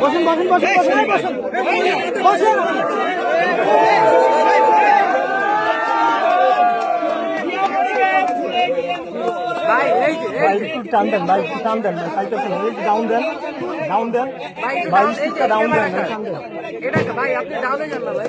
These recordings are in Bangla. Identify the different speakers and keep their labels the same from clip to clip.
Speaker 1: বসেন বসেন বসেন বসেন বসেন ভাই একটু টান দেন ভাই একটু টান দেন ভাই পাইতেছেন একটু
Speaker 2: আপনি ডাউনে যান না ভাই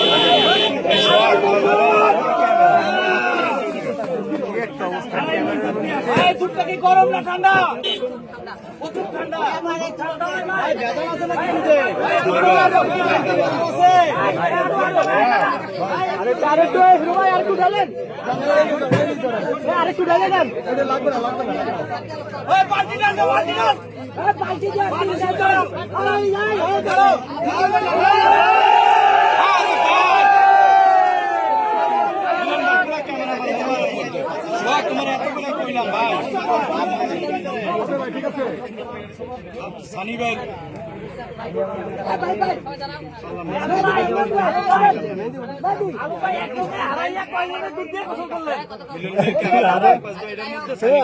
Speaker 1: আরেকটু আরেকটু এই হিরো ভাই আরেকটু ঢালেন আরেকটু ঢালে দেন লাগবে না লাগবে না পার্টি দেন পার্টি দেন পার্টি দেন
Speaker 3: সানি ভাই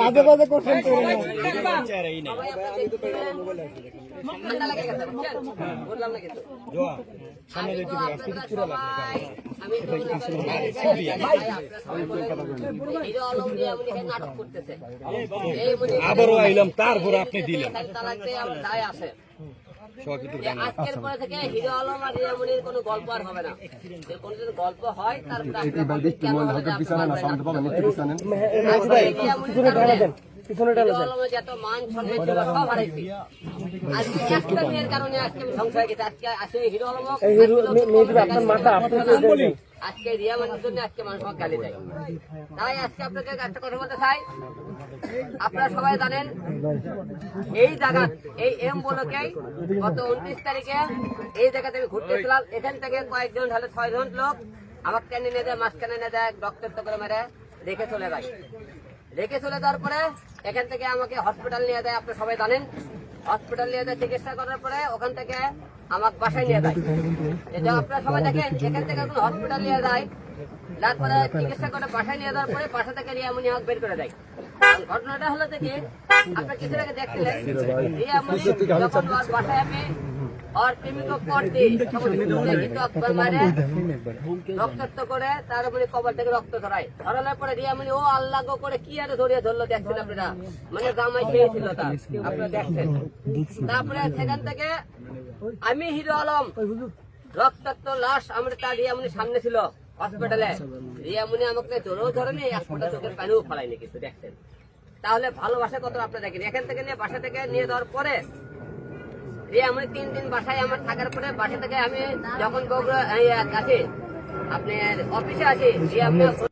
Speaker 1: আগে বাজে করছেন তো
Speaker 3: আবারও আইলাম তারপরে আপনি দিলেন।
Speaker 2: আজকের পরে থেকে হিরো আলম আর রিয়ামনির কোনো গল্প আর হবে না যে কোনো যদি গল্প হয় তারপরে যত মান সম্মান ছিল সব হারাইছি। আজকে একটা মেয়ের কারণে আজকে আমি ধ্বংস হয়ে গেছে। আজকে আসলে হিরো আলম
Speaker 1: আপনার মাথা আপনি
Speaker 2: আজকে রিয়া মানুষের জন্য আজকে মানুষ আমাকে গালি দেয় তাই আজকে আপনাকে একটা কথা বলতে চাই। আপনারা সবাই জানেন এই জায়গা এই এম বলকে গত উনত্রিশ তারিখে এই জায়গাতে আমি ঘুরতেছিলাম। এখান থেকে কয়েকজন ঢালে ছয়জন লোক আমাকে টেনে নিয়ে যায় মাঝখানে নিয়ে যায় রক্তাক্ত করে মেরে রেখে চলে যায়। রেখে চলে যাওয়ার পরে এখান থেকে আমাকে হসপিটাল নিয়ে যায় আপনারা সবাই জানেন। হসপিটাল নিয়ে যায়, চিকিৎসা করার পরে ওখান থেকে আমাকে বাসায় নিয়ে যায়। এটা আপনারা সবাই দেখেন, এখান থেকে কোনো হসপিটাল নিয়ে যায়, তারপরে চিকিৎসা করে বাসায় নিয়ে যাওয়ার পরে বাসা থেকে রিয়ামনি আমাকে বের করে দেয়। ঘটনাটা হলো থেকে আপনার আগে দেখছিলেন যখন বাসায় আমি और প্রেমিক করতে কিন্তু আকবর মারে রক্তাক্ত করে তার উপরে কবর থেকে রক্ত ধরায় ধরানোর পরে রিয়ামনি ও আল্লাহ গো করে কি আরে ধরিয়ে ধরলো দেখছেন আপনারা মানে জামাই পেয়েছিল তার আপনারা দেখছেন তারপরে সেখান থেকে আমি হিরো আলম রক্তাক্ত লাশ আমরা তার রিয়ামনির সামনে ছিল হসপিটালে রিয়ামনি আমাকে ধরেও ধরেনি হাসপাতাল চোখের পানিও ফলাইনি কিছু দেখছেন তাহলে ভালোবাসা কত আপনারা দেখেন এখান থেকে নিয়ে বাসা থেকে নিয়ে যাওয়ার পরে রিয়ামনি তিন দিন বাসায় আমার থাকার পরে বাসা থেকে আমি যখন বগুড়া আপনি আপনার অফিসে যে রিয়ামনি